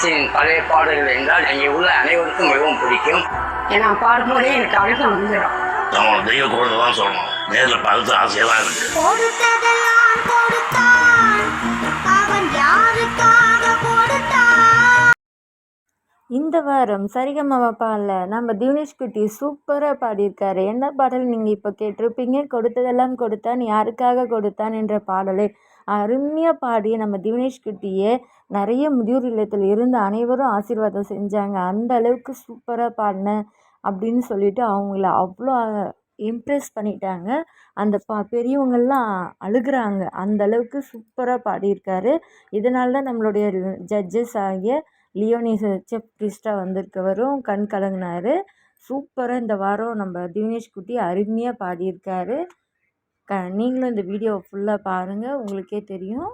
பழைய பாடல்கள் என்றால் இங்கே உள்ள அனைவருக்கும் மிகவும் பிடிக்கும். ஏன்னா பாடும்போதே எனக்கு அழுக வந்துடும். நம்ம தெய்வ குழந்தை தான் சொல்லணும். நேரில் பார்த்து ஆசையாக தான் இருக்கு. கொடுத்ததெல்லாம் கொடுத்தான். அவன் யாருக்காக கொடுத்தான்? இந்த வாரம் சரிகமபால நம்ம தினேஷ் குட்டி சூப்பராக பாடியிருக்காரு. என்ன பாடல் நீங்கள் இப்போ கேட்டிருப்பீங்க? கொடுத்ததெல்லாம் கொடுத்தான் யாருக்காக கொடுத்தான் என்ற பாடலை அருமையாக பாடிய நம்ம திவினேஷ் குட்டியை நிறைய முதியோர் இல்லத்தில் இருந்த அனைவரும் ஆசீர்வாதம் செஞ்சாங்க. அந்த அளவுக்கு சூப்பராக பாடின அப்படின்னு சொல்லிட்டு அவங்கள அவ்வளோ இம்ப்ரெஸ் பண்ணிட்டாங்க. அந்த பா பெரியவங்கள்லாம் அழுகுறாங்க. அந்த அளவுக்கு சூப்பராக பாடியிருக்காரு. இதனால தான் நம்மளுடைய ஜட்ஜஸ் ஆகிய லியோனிஸ் செஃப் கிறிஸ்டா வந்திருக்கவரும் கண் கலங்கினார். சூப்பராக இந்த வாரம் நம்ம தினேஷ் குட்டி அருமையாக பாடியிருக்காரு. க நீங்களும் இந்த வீடியோவை ஃபுல்லாக பாருங்கள் உங்களுக்கே தெரியும்.